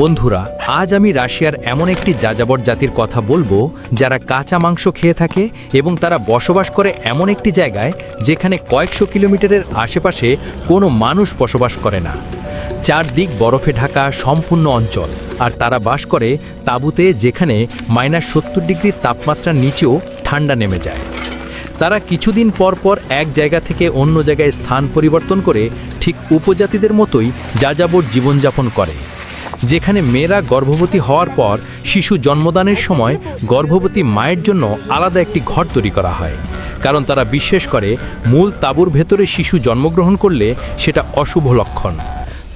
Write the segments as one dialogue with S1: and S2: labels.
S1: বন্ধুরা, আজ আমি রাশিয়ার এমন একটি যাযাবর জাতির কথা বলব যারা কাঁচা মাংস খেয়ে থাকে এবং তারা বসবাস করে এমন একটি জায়গায় যেখানে কয়েকশো কিলোমিটারের আশেপাশে কোনো মানুষ বসবাস করে না। চারদিক বরফে ঢাকা সম্পূর্ণ অঞ্চল, আর তারা বাস করে তাঁবুতে যেখানে মাইনাস সত্তর ডিগ্রির তাপমাত্রার নিচেও ঠান্ডা নেমে যায়। তারা কিছুদিন পর পর এক জায়গা থেকে অন্য জায়গায় স্থান পরিবর্তন করে ঠিক উপজাতিদের মতোই যাযাবর জীবনযাপন করে। যেখানে মেয়েরা গর্ভবতী হওয়ার পর শিশু জন্মদানের সময় গর্ভবতী মায়ের জন্য আলাদা একটি ঘর তৈরি করা হয়। কারণ তারা বিশ্বাস করে, মূল তাঁবুর ভেতরে শিশু জন্মগ্রহণ করলে সেটা অশুভ লক্ষণ।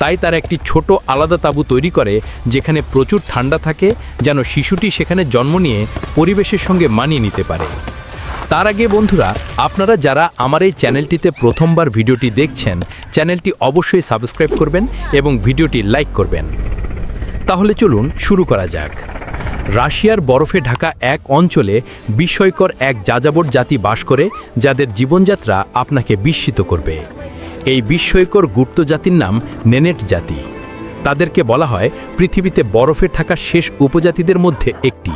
S1: তাই তারা একটি ছোট আলাদা তাঁবু তৈরি করে, যেখানে প্রচুর ঠান্ডা থাকে, যেন শিশুটি সেখানে জন্ম নিয়ে পরিবেশের সঙ্গে মানিয়ে নিতে পারে। তার আগে বন্ধুরা, আপনারা যারা আমার এই চ্যানেলটিতে প্রথমবার ভিডিওটি দেখছেন, চ্যানেলটি অবশ্যই সাবস্ক্রাইব করবেন এবং ভিডিওটি লাইক করবেন। তাহলে চলুন শুরু করা যাক। রাশিয়ার বরফে ঢাকা এক অঞ্চলে বিস্ময়কর এক যাযাবর জাতি বাস করে, যাদের জীবনযাত্রা আপনাকে বিস্মিত করবে। এই বিস্ময়কর গুপ্ত জাতির নাম নেনেট জাতি। তাদেরকে বলা হয় পৃথিবীতে বরফে থাকা শেষ উপজাতিদের মধ্যে একটি।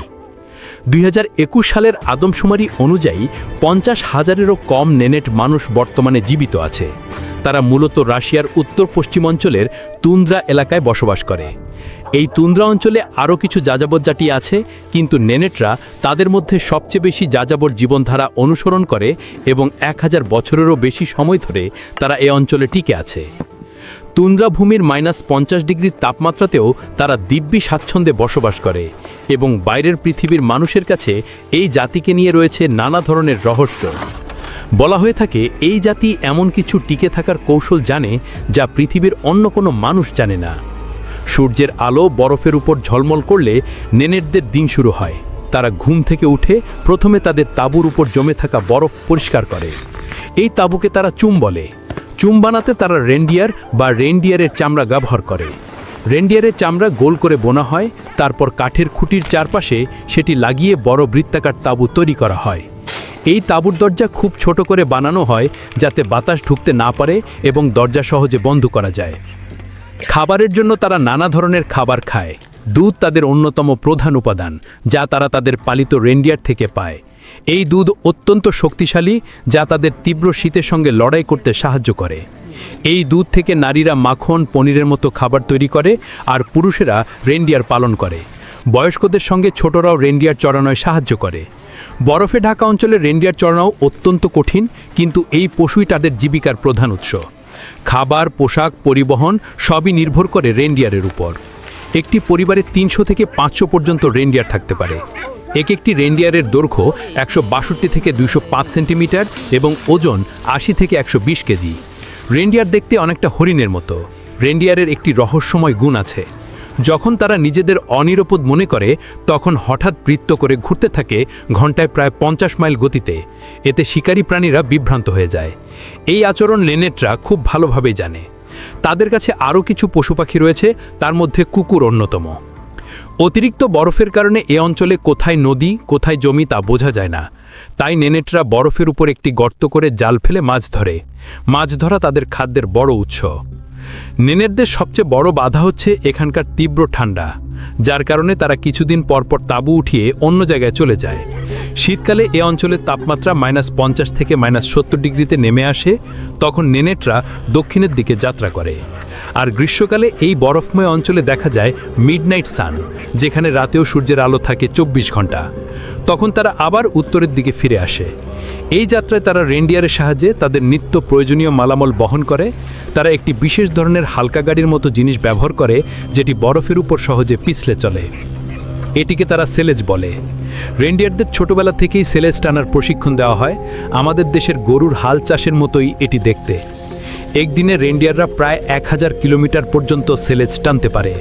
S1: দুই হাজার একুশ সালের আদমশুমারি অনুযায়ী পঞ্চাশ হাজারেরও কম নেনেট মানুষ বর্তমানে জীবিত আছে। তারা মূলত রাশিয়ার উত্তর পশ্চিম অঞ্চলের তুন্দ্রা এলাকায় বসবাস করে। এই তুন্দ্রা অঞ্চলে আরও কিছু যাযাবর জাতি আছে, কিন্তু নেনেটরা তাদের মধ্যে সবচেয়ে বেশি যাযাবর জীবনধারা অনুসরণ করে এবং এক হাজার বছরেরও বেশি সময় ধরে তারা এ অঞ্চলে টিকে আছে। তুন্দ্রা ভূমির মাইনাস পঞ্চাশ ডিগ্রির তাপমাত্রাতেও তারা দিব্যি স্বাচ্ছন্দ্যে বসবাস করে এবং বাইরের পৃথিবীর মানুষের কাছে এই জাতিকে নিয়ে রয়েছে নানা ধরনের রহস্য। বলা হয়ে থাকে, এই জাতি এমন কিছু টিকে থাকার কৌশল জানে যা পৃথিবীর অন্য কোনো মানুষ জানে না। সূর্যের আলো বরফের উপর ঝলমল করলে নেনেটদের দিন শুরু হয়। তারা ঘুম থেকে উঠে প্রথমে তাদের তাঁবুর উপর জমে থাকা বরফ পরিষ্কার করে। এই তাঁবুকে তারা চুম বলে। চুম বানাতে তারা রেন্ডিয়ার বা রেন্ডিয়ারের চামড়া ব্যবহার করে। রেন্ডিয়ারের চামড়া গোল করে বোনা হয়, তারপর কাঠের খুঁটির চারপাশে সেটি লাগিয়ে বড় বৃত্তাকার তাঁবু তৈরি করা হয়। এই তাঁবুর দরজা খুব ছোট করে বানানো হয় যাতে বাতাস ঢুকতে না পারে এবং দরজা সহজে বন্ধ করা যায়। খাবারের জন্য তারা নানা ধরনের খাবার খায়। দুধ তাদের অন্যতম প্রধান উপাদান, যা তারা তাদের পালিত রেন্ডিয়ার থেকে পায়। এই দুধ অত্যন্ত শক্তিশালী, যা তাদের তীব্র শীতের সঙ্গে লড়াই করতে সাহায্য করে। এই দুধ থেকে নারীরা মাখন, পনিরের মতো খাবার তৈরি করে আর পুরুষেরা রেন্ডিয়ার পালন করে। বয়স্কদের সঙ্গে ছোটরাও রেন্ডিয়ার চড়ানোয় সাহায্য করে। বরফে ঢাকা অঞ্চলে রেন্ডিয়ার চড়ানো অত্যন্ত কঠিন, কিন্তু এই পশুই তাদের জীবিকার প্রধান উৎস। খাবার, পোশাক, পরিবহন সবই নির্ভর করে রেন্ডিয়ারের উপর। একটি পরিবারে তিনশো থেকে পাঁচশো পর্যন্ত রেন্ডিয়ার থাকতে পারে। এক একটি রেন্ডিয়ারের দৈর্ঘ্য একশো বাষট্টি থেকে দুইশো পাঁচ সেন্টিমিটার এবং ওজন আশি থেকে একশো বিশ কেজি। রেন্ডিয়ার দেখতে অনেকটা হরিণের মতো। রেন্ডিয়ারের একটি রহস্যময় গুণ আছে। যখন তারা নিজেদের অনিরাপদ মনে করে, তখন হঠাৎ বৃত্ত করে ঘুরতে থাকে ঘন্টায় প্রায় পঞ্চাশ মাইল গতিতে। এতে শিকারী প্রাণীরা বিভ্রান্ত হয়ে যায়। এই আচরণ লেনেটরা খুব ভালোভাবেই জানে। তাদের কাছে আরও কিছু পশু পাখি রয়েছে, তার মধ্যে কুকুর অন্যতম। অতিরিক্ত বরফের কারণে এ অঞ্চলে কোথায় নদী, কোথায় জমি তা বোঝা যায় না। তাই নেনেটরা বরফের উপর একটি গর্ত করে জাল ফেলে মাছ ধরে। মাছ ধরা তাদের খাদ্যের বড় উৎস। নেনেরদের সবচেয়ে বড় বাধা হচ্ছে এখানকার তীব্র ঠান্ডা, যার কারণে তারা কিছুদিন পরপর তাঁবু উঠিয়ে অন্য জায়গায় চলে যায়। শীতকালে এ অঞ্চলের তাপমাত্রা মাইনাস পঞ্চাশ থেকে মাইনাস সত্তর ডিগ্রিতে নেমে আসে, তখন নেনেটরা দক্ষিণের দিকে যাত্রা করে। আর গ্রীষ্মকালে এই বরফময় অঞ্চলে দেখা যায় মিডনাইট সান, যেখানে রাতেও সূর্যের আলো থাকে চব্বিশ ঘণ্টা। তখন তারা আবার উত্তরের দিকে ফিরে আসে। এই যাত্রায় তারা রেন্ডিয়ারের সাহায্যে তাদের নিত্য প্রয়োজনীয় মালামল বহন করে, তারা একটি বিশেষ ধরনের হালকা গাড়ির মতো জিনিস ব্যবহার করে, যেটি বরফের উপর সহজে পিছলে চলে। এটিকে তারা সেলেজ বলে। রেন্ডিয়ারদের ছোটবেলা থেকেই সেলেজ টানার প্রশিক্ষণ দেওয়া হয়। আমাদের দেশের গরুর হাল চাষের মতোই এটি দেখতে। একদিনে রেন্ডিয়াররা প্রায় এক হাজার কিলোমিটার পর্যন্ত সেলেজ টানতে পারে।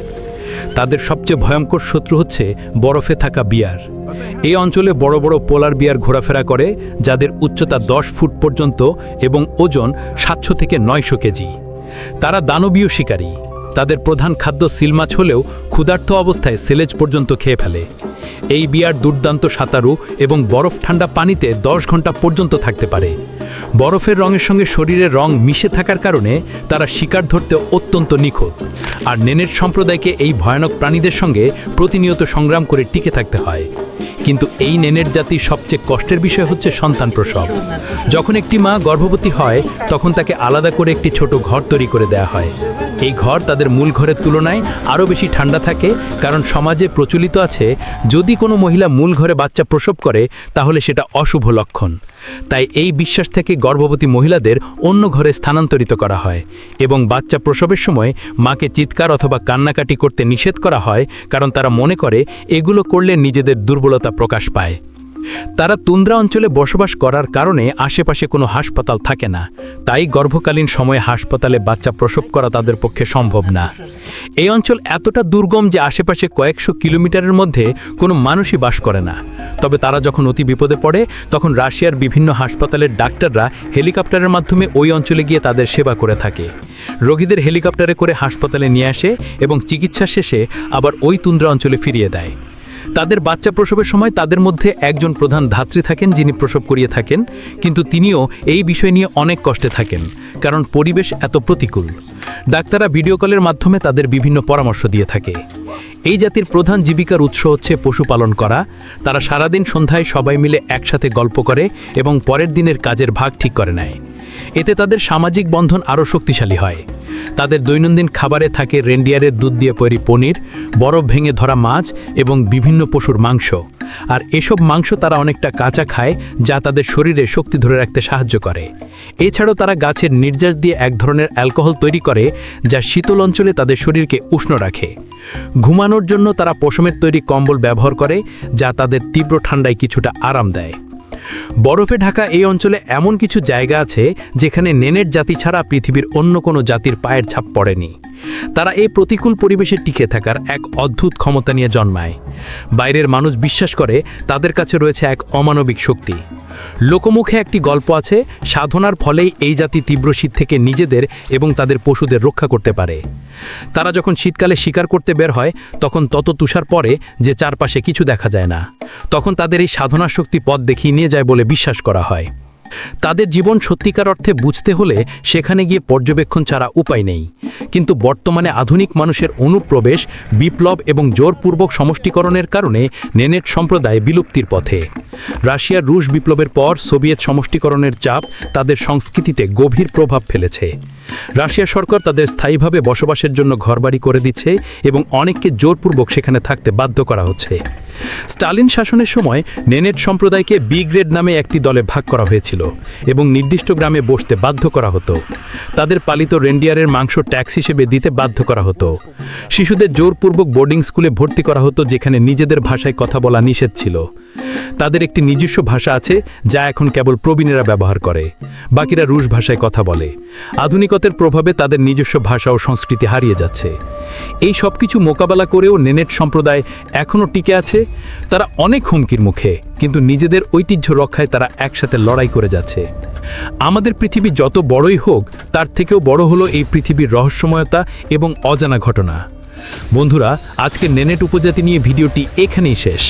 S1: তাদের সবচেয়ে ভয়ঙ্কর শত্রু হচ্ছে বরফে থাকা বিয়ার। এই অঞ্চলে বড় বড় পোলার বিয়ার ঘোরাফেরা করে, যাদের উচ্চতা দশ ফুট পর্যন্ত এবং ওজন সাতশো থেকে নয়শো কেজি। তারা দানবীয় শিকারী। তাদের প্রধান খাদ্য সিল মাছ হলেও ক্ষুধার্ত অবস্থায় সেলেজ পর্যন্ত খেয়ে ফেলে।
S2: এই বিয়ার দুর্দান্ত সাঁতারু এবং বরফ ঠান্ডা পানিতে দশ ঘণ্টা পর্যন্ত থাকতে পারে। বরফের রঙের সঙ্গে শরীরের রং মিশে থাকার কারণে তারা শিকার ধরতে অত্যন্ত নিখুঁত। আর নেনের সম্প্রদায়কে এই ভয়ানক প্রাণীদের সঙ্গে প্রতিনিয়ত সংগ্রাম করে টিকে থাকতে হয়। কিন্তু এই নেনের জাতির সবচেয়ে কষ্টের বিষয় হচ্ছে সন্তান প্রসব। যখন একটি মা গর্ভবতী হয়, তখন তাকে আলাদা করে একটি ছোট ঘর তৈরি করে দেয়া হয়। এই ঘর তাদের মূল ঘরের তুলনায় আরও বেশি ঠান্ডা থাকে, কারণ সমাজে প্রচলিত আছে, যদি কোনো মহিলা মূল ঘরে বাচ্চা প্রসব করে, তাহলে সেটা অশুভ লক্ষণ। তাই এই বিশ্বাস থেকে গর্ভবতী মহিলাদের অন্য ঘরে স্থানান্তরিত করা হয় এবং বাচ্চা প্রসবের সময় মাকে চিৎকার অথবা কান্নাকাটি করতে নিষেধ করা হয়, কারণ তারা মনে করে এগুলো করলে নিজেদের দুর্বলতা প্রকাশ পায়। তারা তুন্দ্রা অঞ্চলে বসবাস করার কারণে আশেপাশে কোনো হাসপাতাল থাকে না। তাই গর্ভকালীন সময়ে হাসপাতালে বাচ্চা প্রসব করা তাদের পক্ষে সম্ভব না। এই অঞ্চল এতটা দুর্গম যে আশেপাশে কয়েকশো কিলোমিটারের মধ্যে কোনো মানুষই বাস করে না। তবে তারা যখন অতি বিপদে পড়ে, তখন রাশিয়ার বিভিন্ন হাসপাতালের ডাক্তাররা হেলিকপ্টারের মাধ্যমে ওই অঞ্চলে গিয়ে তাদের সেবা করে থাকে। রোগীদের হেলিকপ্টারে করে হাসপাতালে নিয়ে আসে এবং চিকিৎসা শেষে আবার ওই তুন্দ্রা অঞ্চলে ফিরিয়ে দেয়। তাদের বাচ্চা প্রসবের সময় তাদের মধ্যে একজন প্রধান ধাত্রী থাকেন যিনি প্রসব করিয়ে থাকেন, কিন্তু তিনিও এই বিষয় নিয়ে অনেক কষ্টে থাকেন, কারণ পরিবেশ এত প্রতিকূল। ডাক্তাররা ভিডিও কলের মাধ্যমে তাদের বিভিন্ন পরামর্শ দিয়ে থাকে। এই জাতির প্রধান জীবিকার উৎস হচ্ছে পশুপালন করা। তারা সারাদিন সন্ধ্যায় সবাই মিলে একসাথে গল্প করে এবং পরের দিনের কাজের ভাগ ঠিক করে নেয়। এতে তাদের সামাজিক বন্ধন আরও শক্তিশালী হয়। তাদের দৈনন্দিন খাবারে থাকে রেন্ডিয়ারের দুধ দিয়ে তৈরি পনির, বরফ ভেঙে ধরা মাছ এবং বিভিন্ন পশুর মাংস। আর এসব মাংস তারা অনেকটা কাঁচা খায়, যা তাদের শরীরে শক্তি ধরে রাখতে সাহায্য করে। এছাড়াও তারা গাছের নির্যাস দিয়ে এক ধরনের অ্যালকোহল তৈরি করে, যা শীতল অঞ্চলে তাদের শরীরকে উষ্ণ রাখে। ঘুমানোর জন্য তারা পশমের তৈরি কম্বল ব্যবহার করে, যা তাদের তীব্র ঠান্ডায় কিছুটা আরাম দেয়। বরফে ঢাকা এই অঞ্চলে এমন কিছু জায়গা আছে যেখানে নেনের জাতি ছাড়া পৃথিবীর অন্য কোনো জাতির পায়ের ছাপ পড়েনি। তারা এই প্রতিকূল পরিবেশে টিকে থাকার এক অদ্ভুত ক্ষমতা নিয়ে জন্মায়। বাইরের মানুষ বিশ্বাস করে তাদের কাছে রয়েছে এক অমানবিক শক্তি। লোকমুখে একটি গল্প আছে, সাধনার ফলেই এই জাতি তীব্র শীত থেকে নিজেদের এবং তাদের পশুদের রক্ষা করতে পারে। তারা যখন শীতকালে শিকার করতে বের হয়, তখন তত তুষার পরে যে চারপাশে কিছু দেখা যায় না। তখন তাদের এই সাধনার শক্তি পথ দেখিয়ে নিয়ে যায় বলে বিশ্বাস করা হয়। তাদের জীবন সত্যিকার অর্থে বুঝতে হলে সেখানে গিয়ে পর্যবেক্ষণ ছাড়া উপায় নেই। কিন্তু বর্তমানে আধুনিক মানুষের অনুপ্রবেশ, বিপ্লব এবং জোরপূর্বক সমষ্টিকরণের কারণে নেনেট সম্প্রদায় বিলুপ্তির পথে। রাশিয়ার রুশ বিপ্লবের পর সোভিয়েত সমষ্টিকরণের চাপ তাদের সংস্কৃতিতে গভীর প্রভাব ফেলেছে। রাশিয়া সরকার তাদের স্থায়ীভাবে বসবাসের জন্য ঘরবাড়ি করে দিচ্ছে এবং অনেককে জোরপূর্বক সেখানে থাকতে বাধ্য করা হচ্ছে। স্টালিন শাসনের সময় নেনেট সম্প্রদায়কে বি গ্রেড নামে একটি দলে ভাগ করা হয়েছিল এবং নির্দিষ্ট গ্রামে বসতে বাধ্য করা হতো। তাদের পালিত রেন্ডিয়ারের মাংস ট্যাক্স হিসেবে দিতে বাধ্য করা হতো। শিশুদের জোরপূর্বক বোর্ডিং স্কুলে ভর্তি করা হতো যেখানে নিজেদের ভাষায় কথা বলা নিষেধ ছিল। তাদের একটি নিজস্ব ভাষা আছে যা এখন কেবল প্রবীণেরা ব্যবহার করে। বাকিরা রুশ ভাষায় কথা বলে। আধুনিকতার প্রভাবে তাদের নিজস্ব ভাষা ও সংস্কৃতি হারিয়ে যাচ্ছে। এই সব কিছু মোকাবেলা করেও নেনেট সম্প্রদায় এখনও টিকে আছে তারা অনেক হুমকির মুখে, কিন্তু নিজেদের ঐতিহ্য রক্ষায় তারা একসাথে লড়াই করে যাচ্ছে। আমাদের পৃথিবী যত বড়ই হোক, তার থেকেও বড় হলো এই পৃথিবীর রহস্যময়তা এবং অজানা ঘটনা। বন্ধুরা আজকে নেনেট উপজাতি নিয়ে ভিডিওটি এখানেই শেষ।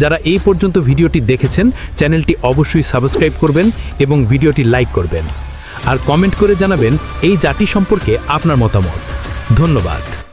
S2: যারা এই পর্যন্ত ভিডিওটি দেখেছেন, চ্যানেলটি অবশ্যই সাবস্ক্রাইব করবেন এবং ভিডিওটি লাইক করবেন। আর কমেন্ট করে জানাবেন এই জাতি সম্পর্কে আপনার মতামত। ধন্যবাদ।